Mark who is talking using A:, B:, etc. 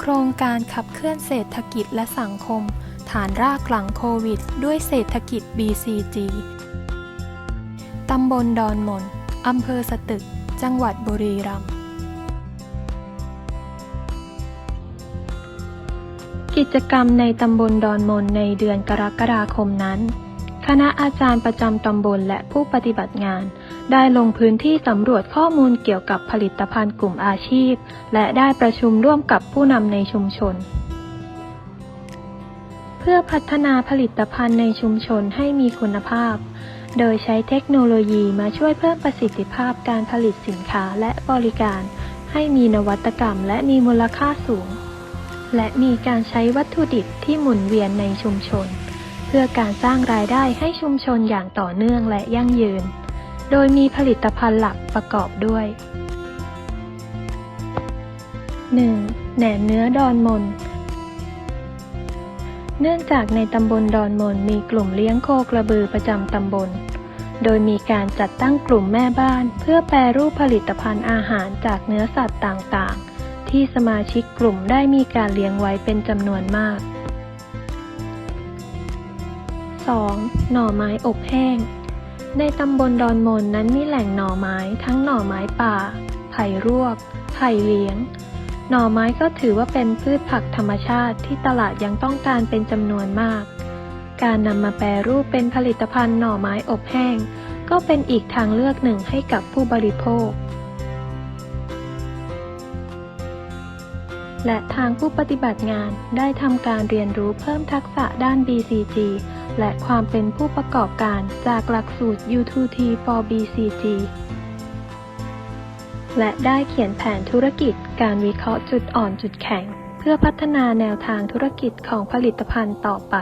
A: โครงการขับเคลื่อนเศรษฐกิจและสังคม ฐานรากหลังโควิด ด้วยเศรษฐกิจ BCG ตำบลดอนมนอำเภอสตึก จังหวัดบุรีรัมย์กิจกรรมในตำบลดอนมนในเดือนกรกฎาคมนั้น คณะอาจารย์ประจำตำบลและผู้ปฏิบัติงาน ได้ลงพื้นที่สำรวจข้อมูลเกี่ยวกับผลิตภัณฑ์กลุ่มอาชีพ และได้ประชุมร่วมกับผู้นำในชุมชน เพื่อพัฒนาผลิตภัณฑ์ในชุมชนให้มีคุณภาพ โดยใช้เทคโนโลยีมาช่วยเพิ่มประสิทธิภาพการผลิตสินค้าและบริการ ให้มีนวัตกรรมและมีมูลค่าสูง และมีการใช้วัตถุดิบที่หมุนเวียนในชุมชน เพื่อการสร้างรายได้ให้ชุมชนอย่างต่อเนื่องและยั่งยืน โดยมีผลิตภัณฑ์หลักประกอบด้วย 1. แหนมเนื้อดอนมน เนื่องจากในตำบลดอนมนมีกลุ่มเลี้ยงโคกระบือประจำตำบล โดยมีการจัดตั้งกลุ่มแม่บ้าน เพื่อแปรรูปผลิตภัณฑ์อาหารจากเนื้อสัตว์ต่างๆ ที่สมาชิกกลุ่มได้มีการเลี้ยงไว้เป็นจำนวนมาก 2. หน่อไม้อบแห้ง ในตำบลดอนมนนั้นมีแหล่งหน่อไม้ทั้งหน่อไม้ป่า ไผ่รวก ไผ่เลี้ยง หน่อไม้ก็ถือว่าเป็นพืชผักธรรมชาติที่ตลาดยังต้องการเป็นจำนวนมาก การนำมาแปรรูปเป็นผลิตภัณฑ์หน่อไม้อบแห้ง ก็เป็นอีกทางเลือกหนึ่งให้กับผู้บริโภค และทางผู้ปฏิบัติงานได้ทำการเรียนรู้เพิ่มทักษะด้าน BCG และความเป็นผู้ประกอบการจากหลักสูตร U2T for BCG และได้เขียนแผนธุรกิจการวิเคราะห์จุดอ่อนจุดแข็ง เพื่อพัฒนาแนวทางธุรกิจของผลิตภัณฑ์ต่อไป